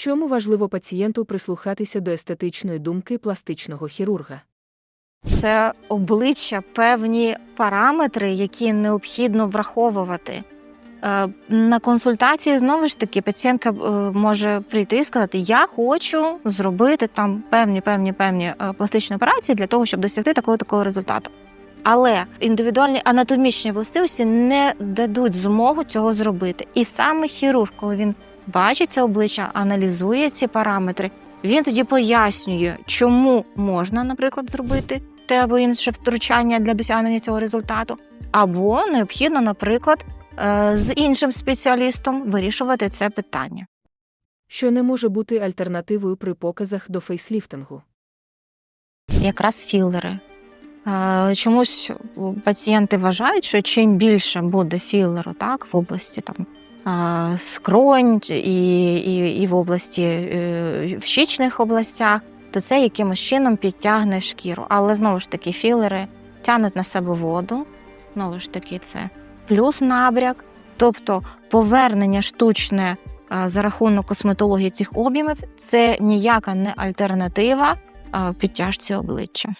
Чому важливо пацієнту прислухатися до естетичної думки пластичного хірурга? Це обличчя певні параметри, які необхідно враховувати. Е, На консультації знову ж таки пацієнтка е, може прийти і сказати: Я хочу зробити там певні певні певні е, пластичні операції для того, щоб досягти такого такого результату. Але індивідуальні анатомічні властивості не дадуть змогу цього зробити. І саме хірург, коли він бачить це обличчя, аналізує ці параметри, він тоді пояснює, чому можна, наприклад, зробити те або інше втручання для досягнення цього результату, або необхідно, наприклад, е, з іншим спеціалістом вирішувати це питання. Що не може бути альтернативою при показах до фейсліфтингу? Якраз філери. Е, Чомусь пацієнти вважають, що чим більше буде філеру так, в області там, е, скронь і, і, і в області е, в щічних областях, то це якимось чином підтягне шкіру. Але знову ж таки, філери тягнуть на себе воду, знову ж таки, це плюс набряк, тобто повернення штучне е, за рахунок косметології цих об'ємів це ніяка не альтернатива е, підтяжці обличчя.